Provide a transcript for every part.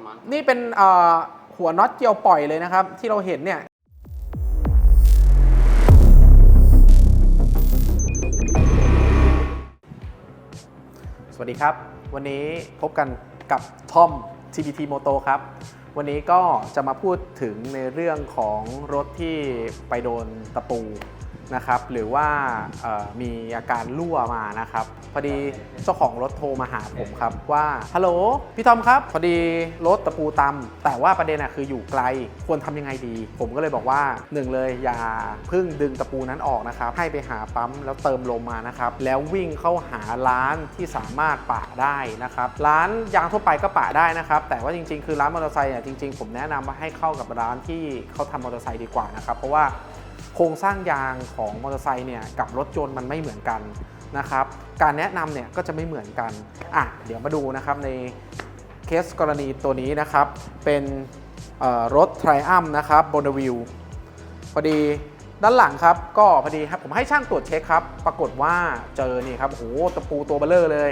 ประมาณ นี่เป็นเอ่อหัวน็อตเกี่ยวปล่อยเลยนะครับ ที่เราเห็นเนี่ยสวัสดีครับ วันนี้พบกันกับทอม TBT Moto ครับ วันนี้ก็จะมาพูดถึงในเรื่องของรถที่ไปโดนตะปู นะครับหรือว่ามีอาการรั่วมานะครับพอดีเจ้าของรถโทรมาหาผมครับว่าฮัลโหลพี่ทอมครับ พอดีรถตะปูตำแต่ว่าประเด็นอะคืออยู่ไกลควรทำยังไงดี ผมก็เลยบอกว่าหนึ่งเลยอย่าเพิ่งดึงตะปูนั้นออกนะครับให้ไปหาปั๊มแล้วเติมลมมานะครับแล้ววิ่งเข้าหาร้านที่สามารถปะได้นะครับร้านยางทั่วไปก็ปะได้นะครับแต่ว่าจริง ๆ คือร้านมอเตอร์ไซค์เนี่ยจริง ๆ ผมแนะนำว่าให้เข้ากับร้านที่เขาทำมอเตอร์ไซค์ดีกว่านะครับเพราะว่า โครงสร้างยางของมอเตอร์ไซค์เนี่ยกับรถยนต์มันไม่เหมือนกันนะครับ การแนะนำเนี่ยก็จะไม่เหมือนกันอะเดี๋ยวมาดูนะครับในเคสกรณีตัวนี้นะครับ เป็นรถ Triumph นะครับบนวิวพอดีด้านหลังครับ ก็พอดีครับผมให้ช่างตรวจเช็คครับ ปรากฏว่าเจอนี่ครับโหตะปูตัวเบลเลอร์เลย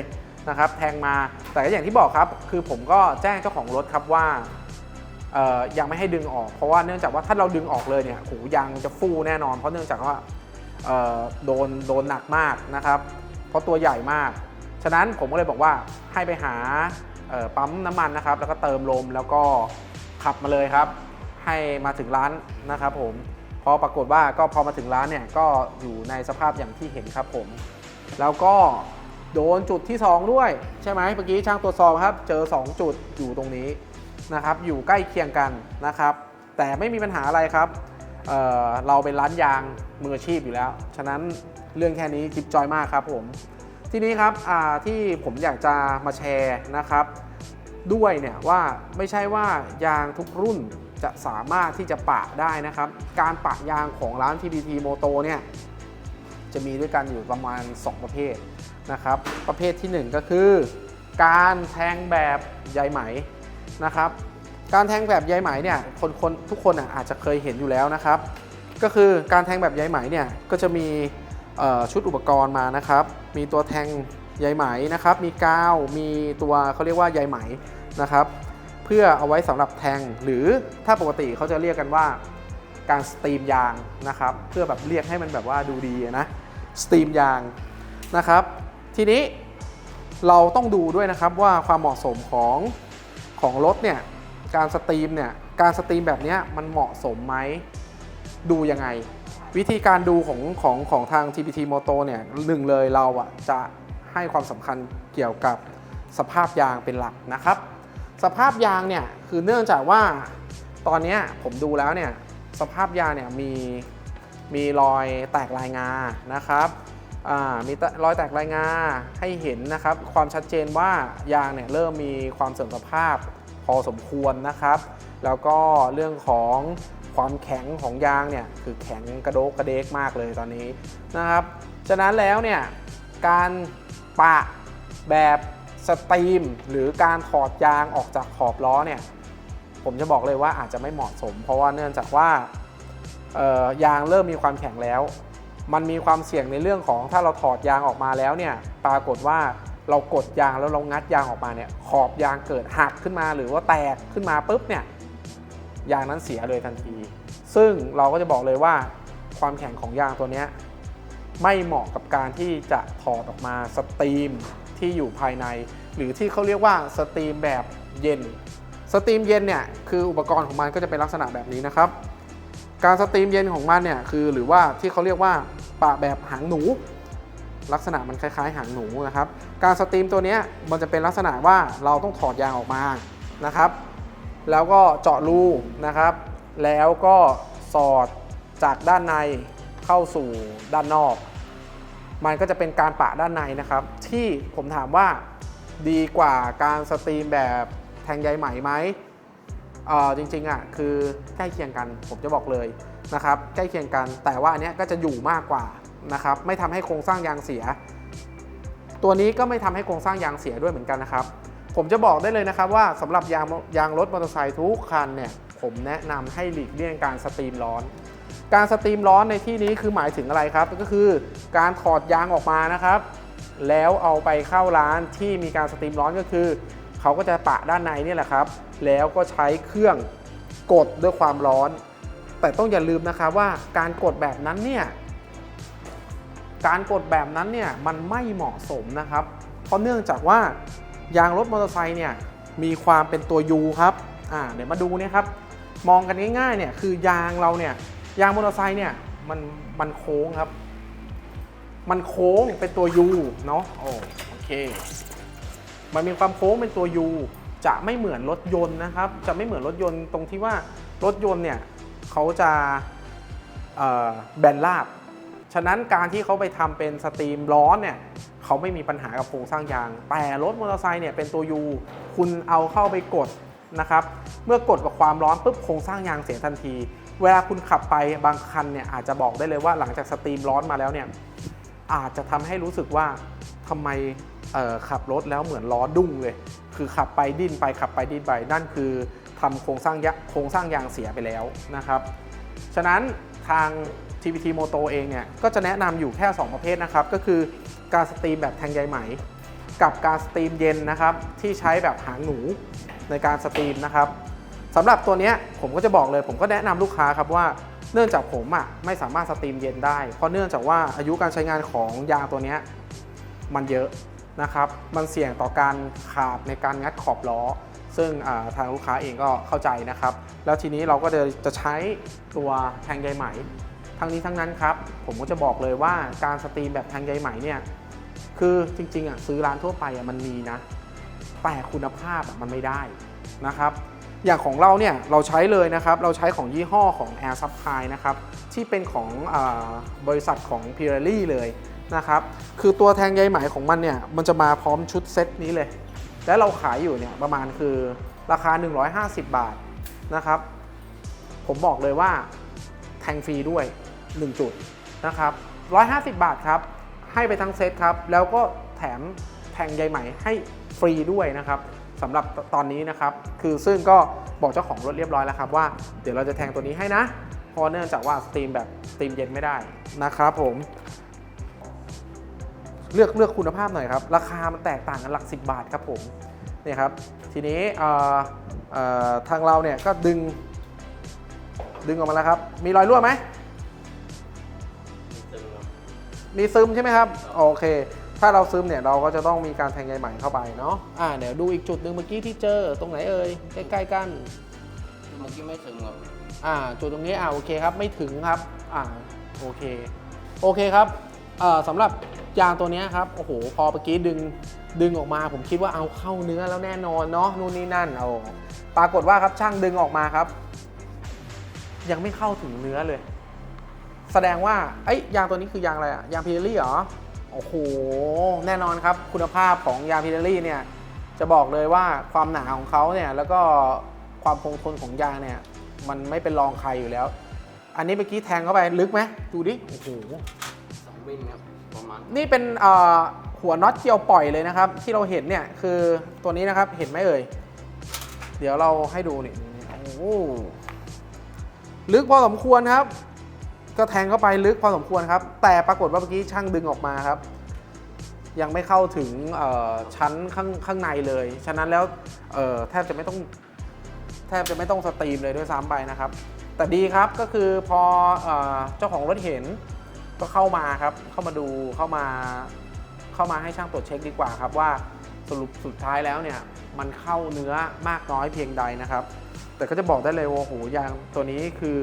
นะครับ แทงมาแต่ก็อย่างที่บอกครับ คือผมก็แจ้งเจ้าของรถครับว่า ยังไม่ให้ดึงออก เพราะว่าเนื่องจากว่าถ้าเราดึงออกเลยเนี่ยโอ้โหยางจะฟูแน่นอน เพราะเนื่องจากว่าโดนโดนหนักมากนะครับ เพราะตัวใหญ่มาก ฉะนั้นผมก็เลยบอกว่าให้ไปหาปั๊มน้ำมันนะครับ แล้วก็เติมลมแล้วก็ขับมาเลยครับ ให้มาถึงร้านนะครับผมพอปรากฏว่าก็พอมาถึงร้านเนี่ยก็อยู่ในสภาพอย่างที่เห็นครับผม แล้วก็โดนจุดที่ 2 ด้วย ใช่ไหมเมื่อกี้ช่างตรวจสอบครับ เจอ 2 จุดอยู่ตรงนี้ นะครับอยู่ใกล้เคียงกันนะครับ แต่ไม่มีปัญหาอะไรครับเเราเป็นร้านยางมืออาชีพอยู่แล้ว ฉะนั้นเรื่องแค่นี้จิบจอยมากครับผม ทีนี้ครับที่ผมอยากจะมาแชร์นะครับ ด้วยเนี่ยว่าไม่ใช่ว่ายางทุกรุ่นจะสามารถที่จะปะได้นะครับ การปะยางของร้าน TBT Moto เนี่ยจะมีด้วยกันอยู่ประมาณ 2 ประเภทนะครับ ประเภทที่ 1 ก็คือ การแทงแบบใยไหม นะครับการแทงแบบใยไหมเนี่ยคนคนทุกคนอาจจะเคยเห็นอยู่แล้วนะครับ ก็คือการแทงแบบใยไหมเนี่ยก็จะมีชุดอุปกรณ์มานะครับ มีตัวแทงใยไหมนะครับ มีกาว มีตัวเขาเรียกว่าใยไหมนะครับ เพื่อเอาไว้สำหรับแทงหรือถ้าปกติเขาจะเรียกกันว่าการสตรีมยางนะครับ เพื่อแบบเรียกให้มันแบบว่าดูดีนะสตรีมยางนะครับ ทีนี้เราต้องดูด้วยนะครับว่าความเหมาะสมของ ของรถเนี่ยการสตรีมเนี่ยการสตรีมแบบเนี้ยมันเหมาะสมไหมดูยังไง วิธีการดูของของของทาง TPT Moto เนี่ยหนึ่งเลยเราอะจะให้ความสำคัญเกี่ยวกับสภาพยางเป็นหลักนะครับ สภาพยางเนี่ยคือเนื่องจากว่าตอนนี้ผมดูแล้วเนี่ยสภาพยางเนี่ยมีมีรอยแตกลายงานะครับ มีรอยแตกลายงาให้เห็นนะครับ ความชัดเจนว่ายางเนี่ยเริ่มมีความเสื่อมสภาพพอสมควรนะครับ แล้วก็เรื่องของความแข็งของยางเนี่ยคือแข็งกระโดกกระเดกมากเลยตอนนี้นะครับ ฉะนั้นแล้วเนี่ยการปะแบบสตรีม หรือการถอดยางออกจากขอบล้อเนี่ยผมจะบอกเลยว่าอาจจะไม่เหมาะสม เพราะว่าเนื่องจากว่ายางเริ่มมีความแข็งแล้ว มันมีความเสี่ยงในเรื่องของถ้าเราถอดยางออกมาแล้วเนี่ยปรากฏว่าเรากดยางแล้วเรางัดยางออกมาเนี่ยขอบยางเกิดหักขึ้นมาหรือว่าแตกขึ้นมาปุ๊บเนี่ยยางนั้นเสียเลยทันที ซึ่งเราก็จะบอกเลยว่าความแข็งของยางตัวนี้ไม่เหมาะกับการที่จะถอดออกมาสตรีมที่อยู่ภายใน หรือที่เขาเรียกว่าสตรีมแบบเย็นสตรีมเย็นเนี่ยคืออุปกรณ์ของมันก็จะเป็นลักษณะแบบนี้นะครับ การสตรีมเย็นของมันเนี่ยคือหรือว่าที่เขาเรียกว่า ปะแบบหางหนู ลักษณะมันคล้ายๆ หางหนูนะครับ การสตรีมตัวนี้มันจะเป็นลักษณะว่าเราต้องถอดยางออกมานะครับ แล้วก็เจาะรูนะครับ แล้วก็สอดจากด้านในเข้าสู่ด้านนอก มันก็จะเป็นการปะด้านในนะครับ ที่ผมถามว่าดีกว่าการสตรีมแบบแทงใยไหมไหม เออจริงๆอะคือใกล้เคียงกันผมจะบอกเลยนะครับใกล้เคียงกันแต่ว่าอันเนี้ยก็จะอยู่มากกว่านะครับไม่ทำให้โครงสร้างยางเสีย ตัวนี้ก็ไม่ทำให้โครงสร้างยางเสียด้วยเหมือนกันนะครับ ผมจะบอกได้เลยนะครับว่าสำหรับยางยางรถมอเตอร์ไซค์ทุกคันเนี่ยผมแนะนำให้หลีกเลี่ยงการสตรีมร้อน การสตรีมร้อนในที่นี้คือหมายถึงอะไรครับ ก็คือการถอดยางออกมานะครับ แล้วเอาไปเข้าร้านที่มีการสตรีมร้อนก็คือ เขาก็จะปะด้านในนี่แหละครับ แล้วก็ใช้เครื่องกดด้วยความร้อน แต่ต้องอย่าลืมนะครับว่าการกดแบบนั้นเนี่ย การกดแบบนั้นเนี่ยมันไม่เหมาะสมนะครับ เพราะเนื่องจากว่ายางรถมอเตอร์ไซค์เนี่ยมีความเป็นตัว U ครับ อ่า เดี๋ยวมาดูเนี่ยครับ มองกันง่ายๆเนี่ยคือยางเราเนี่ยยางมอเตอร์ไซค์เนี่ยมันมันโค้งครับ มันโค้งเป็นตัว U เนาะโอเค มันมีความโค้งเป็นตัว U จะไม่เหมือนรถยนต์นะครับ จะไม่เหมือนรถยนต์ตรงที่ว่ารถยนต์เนี่ยเขาจะแบนราบ ฉะนั้นการที่เขาไปทำเป็นสตรีมร้อนเนี่ยเขาไม่มีปัญหากับโครงสร้างยาง แต่รถมอเตอร์ไซค์เนี่ยเป็นตัว U คุณเอาเข้าไปกดนะครับ เมื่อกดกับความร้อนปุ๊บโครงสร้างยางเสียทันที เวลาคุณขับไปบางคันเนี่ยอาจจะบอกได้เลยว่าหลังจากสตรีมร้อนมาแล้วเนี่ยอาจจะทำให้รู้สึกว่าทำไม ขับรถแล้วเหมือนล้อดุ้งเลย คือขับไปดิ้นไปขับไปดิ้นไปนั่นคือทำโครงสร้างยโครงสร้างยางเสียไปแล้วนะครับ ฉะนั้นทาง TPT Moto เองเนี่ยก็จะแนะนำอยู่แค่ 2 ประเภทนะครับ ก็คือการสตรีมแบบแทงใยไหม กับการสตรีมเย็นนะครับ ที่ใช้แบบหางหนูในการสตรีมนะครับสำหรับตัวนี้ผมก็จะบอกเลยผมก็แนะนำลูกค้าครับว่าเนื่องจากผมอะไม่สามารถสตรีมเย็นได้ เพราะเนื่องจากว่าอายุการใช้งานของยางตัวนี้มันเยอะ นะครับมันเสี่ยงต่อการขาดในการงัดขอบล้อ ซึ่งทางลูกค้าเองก็เข้าใจนะครับ แล้วทีนี้เราก็จะจะใช้ตัวแทงใยไหม ทั้งนี้ทั้งนั้นครับ ผมก็จะบอกเลยว่าการสตรีมแบบแทงใยไหมเนี่ยคือจริงๆอะซื้อร้านทั่วไปอะมันมีนะ แต่คุณภาพอะมันไม่ได้นะครับ อย่างของเราเนี่ยเราใช้เลยนะครับ เราใช้ของยี่ห้อของ Air Supply นะครับที่เป็นของอบริษัทของ p i r e l l i เลย นะครับ คือตัวแทงใยไหมของมันเนี่ย มันจะมาพร้อมชุดเซตนี้เลย และเราขายอยู่เนี่ยประมาณคือราคา 150 บาทนะครับ ผมบอกเลยว่าแทงฟรีด้วย 1 จุดนะครับ 150 บาทครับ ให้ไปทั้งเซตครับ แล้วก็แถมแทงใยไหมให้ฟรีด้วยนะครับสำหรับตอนนี้นะครับ คือซึ่งก็บอกเจ้าของรถเรียบร้อยแล้วครับว่าเดี๋ยวเราจะแทงตัวนี้ให้นะ เพราะเนื่องจากว่าสตรีมแบบสตรีมเย็นไม่ได้นะครับผม เลือกเลือกคุณภาพหน่อยครับ ราคามันแตกต่างกันหลัก 10 บาทครับผมเนี่ยครับทีนี้เอ่อเอ่อทางเราเนี่ยก็ดึง ดึงออกมาแล้วครับ มีรอยรั่วไหมมีซึมใช่ไหมครับโอเค ถ้าเราซึมเนี่ยเราก็จะต้องมีการแทงใยไหมเข้าไปเนาะอ่าเดี๋ยวดูอีกจุดหนึ่งเมื่อกี้ที่เจอตรงไหนเอ่ยใกล้ๆกันเมื่อกี้ไม่ถึงครับอ่าจุดตรงนี้อ่าโอเคครับไม่ถึงครับอ่าโอเค โอเคครับเอ่อ สำหรับยางตัวนี้ครับโอ้โหพอเมื่อกี้ดึงดึงออกมา ผมคิดว่าเอาเข้าเนื้อแล้วแน่นอนเนาะนู่นนี่นั่นเอาปรากฏว่าครับช่างดึงออกมาครับ ยังไม่เข้าถึงเนื้อเลย แสดงว่าไอ้ยยางตัวนี้คือยางอะไรอะยางพิเรลี่เหรอโอ้โหแน่นอนครับ คุณภาพของยางพิเรลี่เนี่ยจะบอกเลยว่าความหนาของเขาเนี่ยแล้วก็ความคงทนของยางเนี่ย มันไม่เป็นรองใครอยู่แล้ว อันนี้เมื่อกี้แทงเข้าไปลึกไหมดูดิโอ้โห สองมิลครับประมาณนี่เป็นหัวน็อตเกียวปล่อยเลยนะครับ ที่เราเห็นเนี่ยคือตัวนี้นะครับเห็นไหมเอ่ย เดี๋ยวเราให้ดูนี่โอ้ลึกพอสมควรครับ ก็แทงเข้าไปลึกพอสมควรครับ แต่ปรากฏว่าเมื่อกี้ช่างดึงออกมาครับ ยังไม่เข้าถึงชั้นข้างข้างในเลย ฉะนั้นแล้วแทบจะไม่ต้องแทบจะไม่ต้องสตรีมเลยด้วยซ้ำไปนะครับ แต่ดีครับก็คือพอเอเจ้าของรถเห็น ก็เข้ามาครับ เข้ามาดูเข้ามาเข้ามาให้ช่างตรวจเช็คดีกว่าครับว่าสรุปสุดท้ายแล้วเนี่ยมันเข้าเนื้อมากน้อยเพียงใดนะครับ แต่ก็จะบอกได้เลยว่าโหยางตัวนี้คือ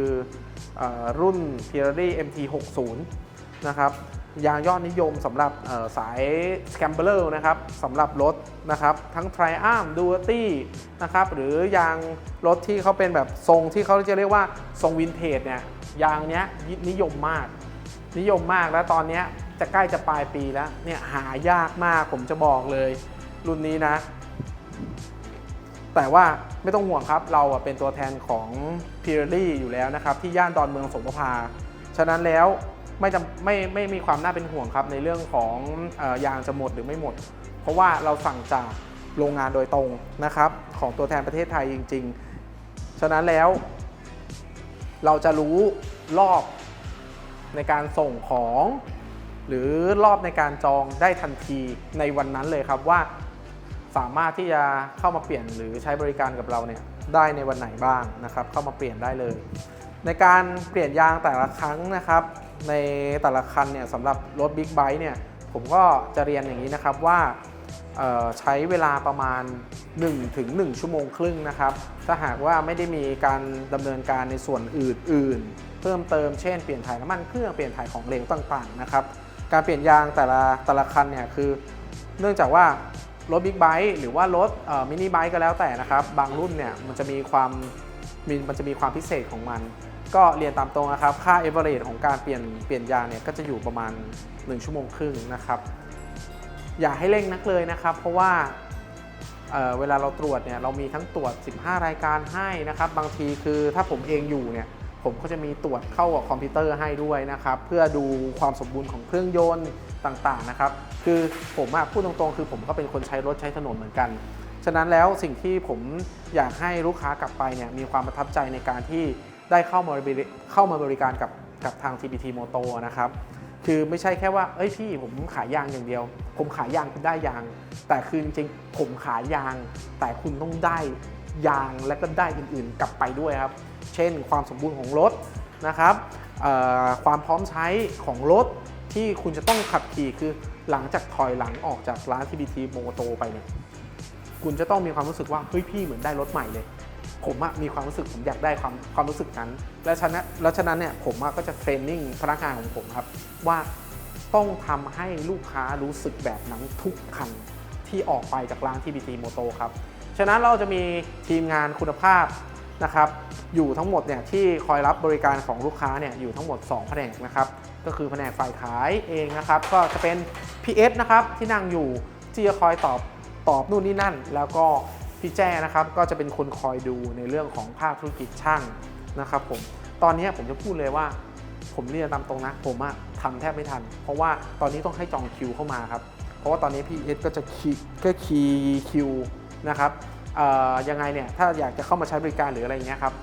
เออรุ่น Pirelli MT60 นะครับยางยอดนิยมสำหรับสาย s c a m b l e r นะครับสำหรับรถนะครับทั้ง Triumph Ducati นะครับหรือยางรถที่เขาเป็นแบบทรงที่เขาจะเรียกว่าทรงวินเทจเนี่ยยางเนี้ยนิยมมาก นิยมมากแล้วตอนนี้จะใกล้จะปลายปีแล้วเนี่ยหายากมากผมจะบอกเลย รุ่นนี้นะ แต่ว่าไม่ต้องห่วงครับ เราเป็นตัวแทนของ p i r e l l i อยู่แล้วนะครับ ที่ย่านดอนเมืองสงขลาฉะนั้นแล้วไม่จำไม่ไม่มีความน่าเป็นห่วงครับในเรื่องของออยางจะหมดหรือไม่หมด เพราะว่าเราสั่งจากโรงงานโดยตรงนะครับ ของตัวแทนประเทศไทยจริง ๆ ฉะนั้นแล้ว เราจะรู้รอบ ในการส่งของ หรือรอบในการจองได้ทันทีในวันนั้นเลยครับว่า สามารถที่จะเข้ามาเปลี่ยนหรือใช้บริการกับเราเนี่ยได้ในวันไหนบ้างนะครับ เข้ามาเปลี่ยนได้เลย ในการเปลี่ยนยางแต่ละครั้งนะครับ ในแต่ละคันเนี่ยสำหรับรถบิ๊กไบค์เนี่ยผมก็จะเรียนอย่างนี้นะครับว่าใช้เวลาประมาณ 1-1ถึง1ชั่วโมงครึ่งนะครับ ถ้าหากว่าไม่ได้มีการดำเนินการในส่วนอื่นๆ เพิ่มเติมเช่นเปลี่ยนถ่ายน้ำมันเครื่องเปลี่ยนถ่ายของเหลวต่างๆนะครับการเปลี่ยนยางแต่ละแต่ละคันเนี่ยคือ เนื่องจากว่ารถบิ๊กไบค์หรือว่ารถมินิไบค์ก็แล้วแต่นะครับ บางรุ่นเนี่ยมันจะมีความมันจะมีความพิเศษของมัน ก็เรียนตามตรงนะครับ ค่า a v e r a g e ของการเปลี่ยนเปลี่ยนยางเนี่ยก็จะอยู่ประมาณ 1 ชั่วโมงครึ่งนะครับ อย่าให้เร่งนักเลยนะครับ เพราะว่าเเวลาเราตรวจเนี่ยเรามีทั้งตรวจ 15 รายการให้นะครับ บางทีคือถ้าผมเองอยู่เนี่ย ผมก็จะมีตรวจเข้ากับคอมพิวเตอร์ให้ด้วยนะครับ เพื่อดูความสมบูรณ์ของเครื่องยนต์ต่างๆนะครับ คือผมอพูดตรงๆ คือผมก็เป็นคนใช้รถใช้ถนนเหมือนกัน ฉะนั้นแล้วสิ่งที่ผมอยากให้ลูกค้ากลับไปเนี่ยมีความประทับใจในการที่ได้เข้ามาบริเข้ามาบริการกับกับทาง TPT Moto นะครับ คือไม่ใช่แค่ว่า เอ้ยพี่ผมขายยางอย่างเดียว ผมขายยางคุณได้ยาง แต่คือจริงๆผมขายยาง แต่คุณต้องได้ยางและก็ได้อื่นๆ กลับไปด้วยครับ เช่น ความสมบูรณ์ของรถนะครับความพร้อมใช้ของรถที่คุณจะต้องขับขี่คือหลังจากถอยหลังออกจากร้าน TPT Moto ไปเนี่ยคุณจะต้องมีความรู้สึกว่าเฮ้ยพี่เหมือนได้รถใหม่เลย ผมอะมีความรู้สึกผมอยากได้ความความรู้สึกนั้น และฉะนั้นแล้วฉะนั้นเนี่ยผมอะก็จะเทรนนิ่งพนักงานของผมครับว่าต้องทำให้ลูกค้ารู้สึกแบบนั้นทุกคันที่ออกไปจากร้านที่ BT Moto ครับ ฉะนั้นเราจะมีทีมงานคุณภาพ นะครับอยู่ทั้งหมดเนี่ยที่คอยรับบริการของลูกค้าเนี่ยอยู่ทั้งหมด 2 แผนกนะครับก็คือแผนกฝ่ายขายเองนะครับก็จะเป็น PS นะครับที่นั่งอยู่ที่จะคอยตอบตอบนู่นนี่นั่น แล้วก็พี่แจ้นะครับก็จะเป็นคนคอยดูในเรื่องของภาคธุรกิจช่างนะครับผมตอนนี้ผมจะพูดเลยว่า ผมเรียนตามตรงนะผมอะทำแทบไม่ทัน เพราะว่าตอนนี้ต้องให้จองคิวเข้ามาครับเพราะว่าตอนนี้พี่เอสก็จะคีก็คีคิวนะครับ ยังไงเนี่ยถ้าอยากจะเข้ามาใช้บริการหรืออะไรเงี้ยครับ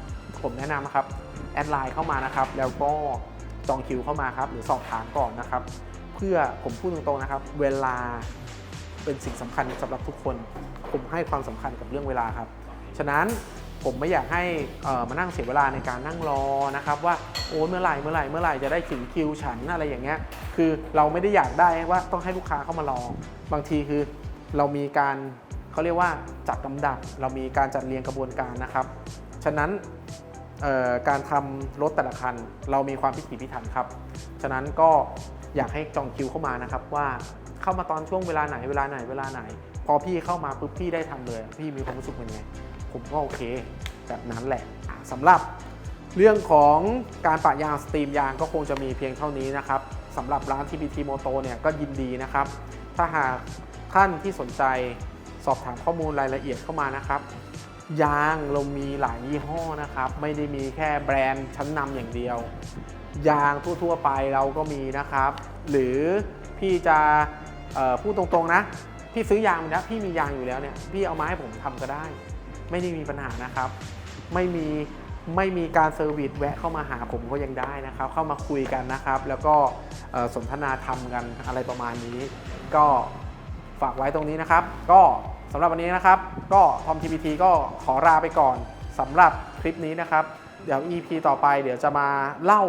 ผมแนะนำนะครับแอดไลน์เข้ามานะครับ แล้วก็จองคิวเข้ามาครับ หรือสอบถามก่อนนะครับ เพื่อผมพูดตรงๆนะครับ เวลาเป็นสิ่งสำคัญสำหรับทุกคน ผมให้ความสำคัญกับเรื่องเวลาครับ ฉะนั้นผมไม่อยากให้มานั่งเสียเวลาในการนั่งรอนะครับ ว่าโอ้เมื่อไหร่เมื่อไหร่เมื่อไหร่จะได้ถึงคิวฉันอะไรอย่างเงี้ยคือเราไม่ได้อยากได้ว่าต้องให้ลูกค้าเข้ามารอบางทีคือเรามีการ เขาเรียกว่าจัดลำดับเรามีการจัดเรียงกระบวนการนะครับ ฉะนั้นการทำรถแต่ละคัน เรามีความพิถีพิถันครับ ฉะนั้นก็อยากให้จองคิวเข้ามานะครับว่าเข้ามาตอนช่วงเวลาไหนเวลาไหนเวลาไหน พอพี่เข้ามาปุ๊บพี่ได้ทำเลย พี่มีความรู้สึกเป็นไงผมก็โอเคแบบนั้นแหละอะสำหรับเรื่องของการปะยางสตรีมยางก็คงจะมีเพียงเท่านี้นะครับสำหรับร้าน TPT Moto เนี่ยก็ยินดีนะครับ ถ้าหากท่านที่สนใจ สอบถามข้อมูลรายละเอียดเข้ามานะครับ ยางเรามีหลายยี่ห้อนะครับ ไม่ได้มีแค่แบรนด์ชั้นนำอย่างเดียว ยางทั่วๆไปเราก็มีนะครับ หรือพี่จะพูดตรงๆนะ พี่ซื้อยางมาแล้วพี่มียางอยู่แล้วเนี่ยพี่เอามาให้ผมทำก็ได้ ไม่ได้มีปัญหานะครับ ไม่มีไม่มีการเซอร์วิสแวะเข้ามาหาผมก็ยังได้นะครับ เข้ามาคุยกันนะครับ แล้วก็สนทนาธรรมกันอะไรประมาณนี้ ก็ฝากไว้ตรงนี้นะครับ ก็ สำหรับวันนี้นะครับ ก็ทอมทีพีทีก็ขอลาไปก่อนสำหรับคลิปนี้นะครับ เดี๋ยว EP ต่อไปเดี๋ยวจะมาเล่า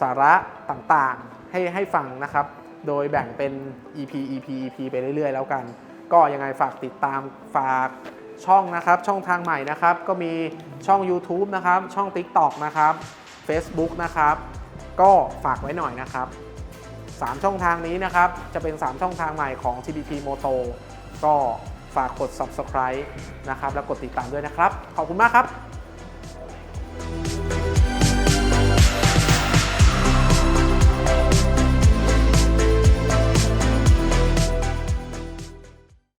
สาระต่างๆ ให้ให้ฟังนะครับ โดยแบ่งเป็น EP EP EP ไปเรื่อยๆ แล้วกัน ก็ยังไงฝากติดตามฝากช่องนะครับ ช่องทางใหม่นะครับ ก็มีช่อง YouTube นะครับ ช่อง TikTok นะครับ Facebook นะครับ ก็ฝากไว้หน่อยนะครับ 3 ช่องทางนี้นะครับ จะเป็น 3 ช่องทางใหม่ของ TBT Moto ก็ ฝากกด Subscribe นะครับ และกดติดตามด้วยนะครับ ขอบคุณมากครับ